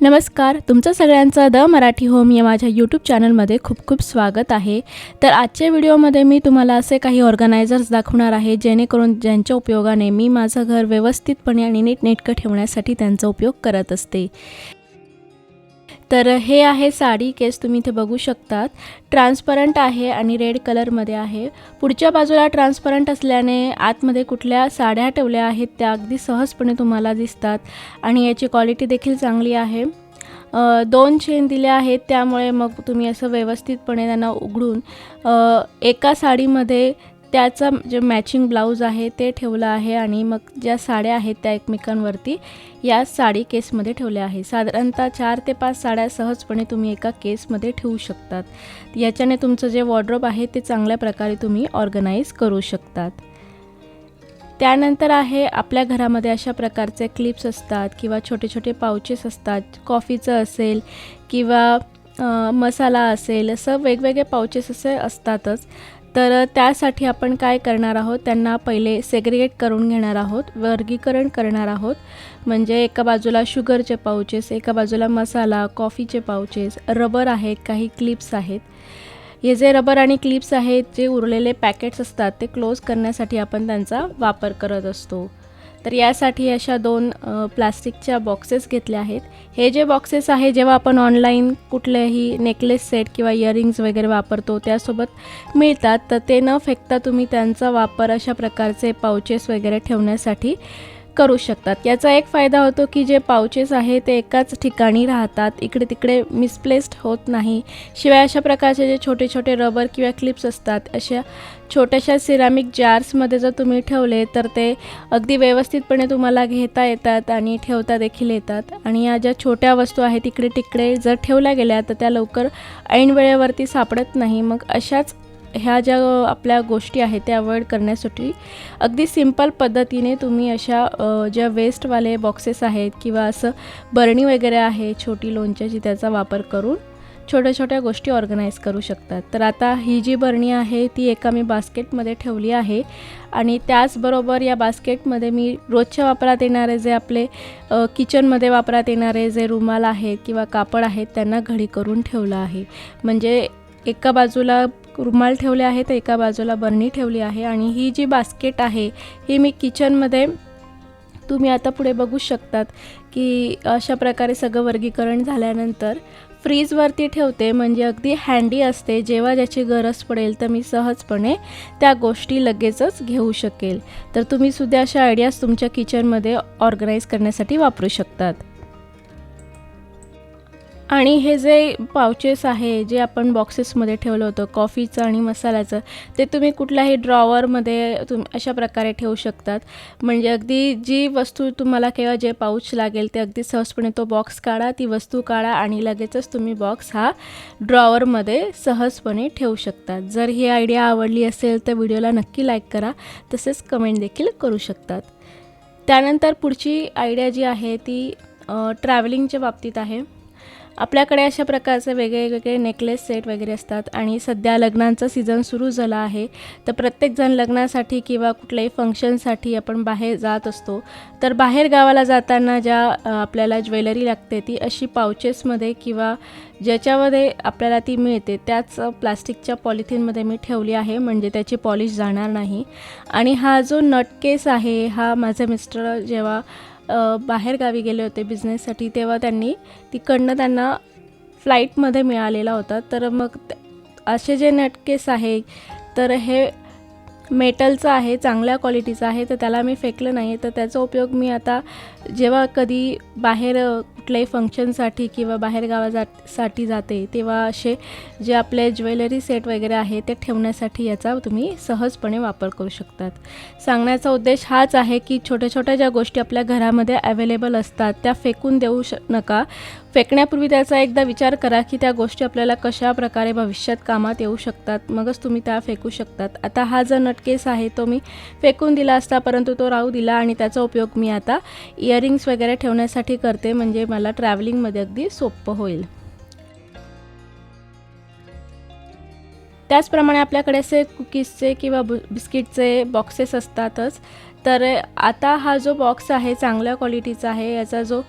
नमस्कार तुमचं सगळ्यांचं द मराठी होम या माझ्या यूट्यूब चॅनलमध्ये खूप खूप स्वागत आहे. तर आजच्या व्हिडिओमध्ये मी तुम्हाला असे काही ऑर्गनायझर्स दाखवणार आहे जेणेकरून ज्यांच्या उपयोगाने मी माझं घर व्यवस्थितपणे आणि नीटनेटकं ठेवण्यासाठी त्यांचा उपयोग करत असते. तर हे आहे साडी केस तुम्ही इथे बघू शकतात. ट्रान्सपरंट आहे आणि रेड कलरमध्ये आहे. पुढच्या बाजूला ट्रान्सपरंट असल्याने आतमध्ये कुठल्या साड्या ठेवल्या आहेत त्या अगदी सहजपणे तुम्हाला दिसतात आणि याची क्वालिटी देखील चांगली आहे. दोन चेन दिल्या आहेत त्यामुळे मग तुम्ही असं व्यवस्थितपणे त्यांना उघडून एका साडीमध्ये त्याचा जे मॅचिंग ब्लाऊज आहे ते ठेवलं आहे आणि मग ज्या साड्या आहेत त्या एकमेकांवरती या साडी केसमध्ये ठेवल्या आहे. साधारणतः चार ते पाच साड्या सहजपणे तुम्ही एका केसमध्ये ठेवू शकतात. याच्याने तुमचं जे वॉर्ड्रोब आहे ते चांगल्या प्रकारे तुम्ही ऑर्गनाईज करू शकतात. त्यानंतर आहे आपल्या घरामध्ये अशा प्रकारचे क्लिप्स असतात किंवा छोटे छोटे पाउचेस असतात कॉफीचं असेल किंवा मसाला असेल असं वेगवेगळे पाउचेस असे असतातच. तर त्यासाठी आपण काय करणार आहोत? त्यांना पहिले सेग्रिगेट करून घेणार आहोत वर्गीकरण करणार आहोत. म्हणजे एका बाजूला शुगरचे पाउचेस एका बाजूला मसाला कॉफीचे पाउचेस रबर आहेत काही क्लिप्स आहेत. हे जे रबर आणि क्लिप्स आहेत जे उरलेले पॅकेट्स असतात ते क्लोज करण्यासाठी आपण त्यांचा वापर करत असतो. तर यासाठी अशा दोन प्लास्टिकच्या बॉक्सेस घेतल्या आहेत. हे जे बॉक्सेस आहे जेव्हा आपण ऑनलाईन कुठलेही नेकलेस सेट किंवा इयरिंग्ज वगैरे वापरतो त्यासोबत मिळतात. तर ते न फेकता तुम्ही त्यांचा वापर अशा प्रकारचे पाउचेस वगैरे ठेवण्यासाठी करू शकतात. याचा एक फायदा होतो की जे पाउचेस आहे ते एकाच ठिकाणी राहतात. इकडे तिकडे मिसप्लेस्ड होत नाही. शिवाय अशा प्रकारचे जे छोटे छोटे रबर किंवा क्लिप्स असतात अशा छोट्याशा सिरामिक जार्समध्ये जर तुम्ही ठेवले तर ते अगदी व्यवस्थितपणे तुम्हाला घेता येतात आणि ठेवता देखील येतात. आणि या ज्या छोट्या वस्तू आहेत इकडे तिकडे जर ठेवल्या गेल्या तर त्या लवकर ऐन वेळेवरती सापडत नाही. मग अशाच ह्या ज्या आपल्या गोष्टी आहेत त्या अवॉइड करण्यासाठी अगदी सिंपल पद्धतीने तुम्ही अशा ज्या वेस्टवाले बॉक्सेस आहेत किंवा असं बरणी वगैरे आहे छोटी लोणच्याची त्याचा वापर करून छोट्या छोट्या गोष्टी ऑर्गनाईज करू शकतात. तर आता ही जी बरणी आहे ती एका मी बास्केटमध्ये ठेवली आहे आणि त्याचबरोबर या बास्केटमध्ये मी रोजच्या वापरात येणारे जे आपले किचनमध्ये वापरात येणारे जे रुमाल आहेत किंवा कापड आहेत त्यांना घडी करून ठेवलं आहे. म्हणजे एका बाजूला रुमाल ठेवले आहेत एका बाजूला बरणी ठेवली आहे आणि ही जी बास्केट आहे ही मी किचनमध्ये तुम्ही आता पुढे बघू शकतात की अशा प्रकारे सगळं वर्गीकरण झाल्यानंतर फ्रीजवरती ठेवते म्हणजे अगदी हँडी असते. जेव्हा ज्याची गरज पडेल तर मी सहजपणे त्या गोष्टी लगेचच घेऊ शकेल. तर तुम्ही सुद्धा अशा आयडियाज तुमच्या किचनमध्ये ऑर्गनाईज करण्यासाठी वापरू शकतात. आणि हे जे पाउचेस आहे जे आपण बॉक्सेसमध्ये ठेवलं होतं कॉफीचं आणि मसाल्याचं ते तुम्ही कुठल्याही ड्रॉवरमध्ये तुम अशा प्रकारे ठेवू शकतात. म्हणजे अगदी जी वस्तू तुम्हाला केव्हा जे पाऊच लागेल ते अगदी सहजपणे तो बॉक्स काढा ती वस्तू काढा आणि लगेचच तुम्ही बॉक्स हा ड्रॉवरमध्ये सहजपणे ठेवू शकतात. जर ही आयडिया आवडली असेल तर व्हिडिओला नक्की लाईक करा. तसेच कमेंट देखील करू शकतात. त्यानंतर पुढची आयडिया जी आहे ती ट्रॅव्हलिंगच्या बाबतीत आहे. आपल्याकडे अशा प्रकारचे वेगळे वेगळे नेकलेस सेट वगैरे असतात आणि सध्या लग्नांचा सीझन सुरू झाला आहे. तर प्रत्येकजण लग्नासाठी किंवा कुठल्याही फंक्शनसाठी आपण बाहेर जात असतो. तर बाहेर गावाला जाताना ज्या आपल्याला ज्वेलरी लागते ती अशी पाउचेसमध्ये किंवा ज्याच्यामध्ये आपल्याला ती मिळते त्याच प्लास्टिकच्या पॉलिथिनमध्ये मी ठेवली आहे. म्हणजे त्याची पॉलिश जाणार नाही. आणि हा जो नटकेस आहे हा माझे मिस्टर जेव्हा बाहेरगावी गेले होते बिझनेससाठी तेव्हा त्यांनी तिकडनं त्यांना फ्लाईटमध्ये मिळालेला होता. तर मग असे जे नटकेस आहे तर हे मेटलचं आहे चांगल्या क्वालिटीचं आहे तर त्याला मी फेकलं नाही. तर त्याचा उपयोग मी आता जेव्हा कधी बाहेर कुठल्याही फंक्शनसाठी किंवा बाहेर गावा जात साठी जाते तेव्हा असे जे आपले ज्वेलरी सेट वगैरे आहे ते ठेवण्यासाठी याचा तुम्ही सहजपणे वापर करू शकतात. सांगण्याचा उद्देश हाच आहे की छोट्या छोट्या ज्या गोष्टी आपल्या घरामध्ये अवेलेबल असतात त्या फेकून देऊ श नका. फेकण्यापूर्वी त्याचा एकदा विचार करा की त्या गोष्टी आपल्याला कशा प्रकारे भविष्यात कामात येऊ शकतात. मगच तुम्ही त्या फेकू शकतात. आता हा जो नटकेस आहे तो मी फेकून दिला असता परंतु तो राहू दिला आणि त्याचा उपयोग मी आता इयरिंग्स वगैरे ठेवण्यासाठी करते. म्हणजे मला ट्रॅव्हलिंगमध्ये अगदी सोपं होईल. त्याचप्रमाणे आपल्याकडे असे कुकीजचे किंवा बु बिस्किटचे बॉक्सेस असतातच. तर आता हा जो बॉक्स आहे चांगल्या क्वालिटीचा आहे याचा जो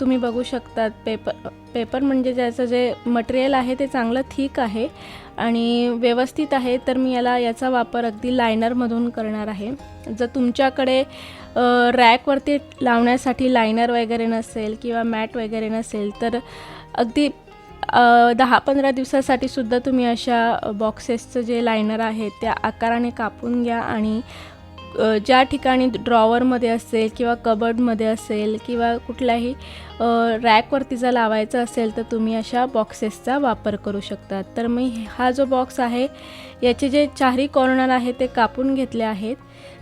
तुम्ही बघू शकतात पेपर पेपर म्हणजे ज्याचं जे मटेरियल आहे ते चांगलं थिक आहे आणि व्यवस्थित आहे तर मी याला याचा वापर अगदी लायनरमधून करणार आहे. जर तुमच्याकडे रॅकवरती लावण्यासाठी लायनर वगैरे नसेल किंवा मॅट वगैरे नसेल तर अगदी दहा पंधरा दिवसासाठी सुद्धा तुम्ही अशा बॉक्सेसचं जे लायनर आहे त्या आकाराने कापून घ्या आणि ज्या ठिकाणी ड्रॉवरमध्ये असेल किंवा कबर्डमध्ये असेल किंवा कुठल्याही रॅकवरती जर लावायचं असेल तर तुम्ही अशा बॉक्सेसचा वापर करू शकता तर मी हा जो बॉक्स आहे याचे जे चारही कॉर्नर आहे ते कापून घेतले आहेत.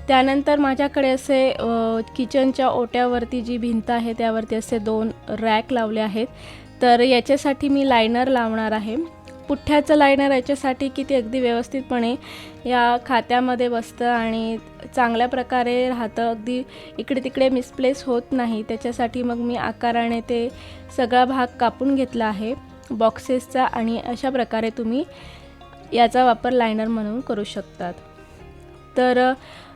त्यानंतर माझ्याकडे असे किचनच्या ओट्यावरती जी भिंत आहे त्यावरती असे दोन रॅक लावले आहेत. तर याच्यासाठी मी लायनर लावणार आहे. पुठ्ठ्याचं लायनर याच्यासाठी की ते अगदी व्यवस्थितपणे या खात्यामध्ये बसतं आणि चांगल्या प्रकारे राहतं. अगदी इकडे तिकडे मिसप्लेस होत नाही. त्याच्यासाठी मग मी आकाराने ते सगळा भाग कापून घेतला आहे. बॉक्सेसचा आणि अशा प्रकारे तुम्ही याचा वापर लायनर म्हणून करू शकतात. तर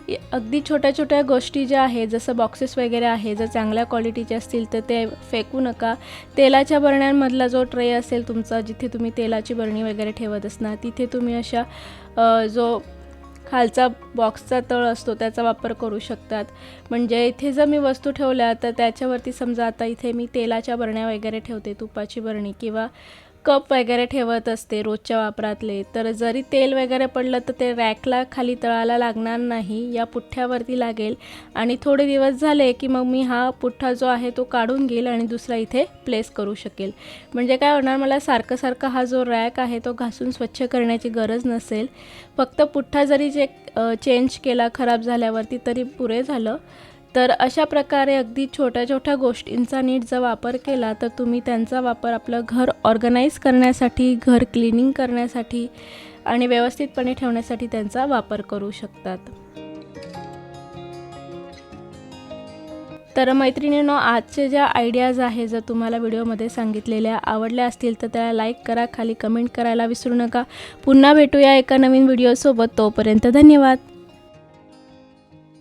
अगदी छोट्या छोट्या गोष्टी ज्या आहेत जसं बॉक्सेस वगैरे आहे जर चांगल्या क्वालिटीचे असतील तर ते फेकू नका. तेलाच्या बरण्यांमधला जो ट्रे असेल तुमचा जिथे तुम्ही तेलाची बरणी वगैरे ठेवत असणार तिथे तुम्ही अशा जो खालचा बॉक्सचा तळ असतो त्याचा वापर करू शकतात. म्हणजे इथे जर मी वस्तू ठेवल्या तर त्याच्यावरती समजा आता इथे मी तेलाच्या बरण्या वगैरे ठेवते तुपाची बरणी किंवा कप वगैरे ठेवत असते रोजच्या वापरातले. तर जरी तेल वगैरे पडलं तर ते रॅकला खाली तळाला लागणार नाही या पुठ्ठ्यावरती लागेल. आणि थोडे दिवस झाले की मग मी हा पुठ्ठा जो आहे तो काढून घेईल आणि दुसरा इथे प्लेस करू शकेल. म्हणजे काय होणार मला सारखं सारखं हा जो रॅक आहे तो घासून स्वच्छ करण्याची गरज नसेल. फक्त पुठ्ठा जरी जे चेंज केला खराब झाल्यावरती तरी पुरे झालं. तर अशा प्रकारे अगदी छोट्या छोट्या गोष्टींचा नीट जर वापर केला तर तुम्ही त्यांचा वापर आपलं घर ऑर्गनाईज करण्यासाठी घर क्लिनिंग करण्यासाठी आणि व्यवस्थितपणे ठेवण्यासाठी त्यांचा वापर करू शकतात. तर मैत्रिणींनो आजचे ज्या आयडियाज आहे जर तुम्हाला व्हिडिओमध्ये सांगितलेल्या आवडल्या असतील तर त्याला लाईक करा खाली कमेंट करायला विसरू नका. पुन्हा भेटूया एका नवीन व्हिडिओसोबत तोपर्यंत धन्यवाद!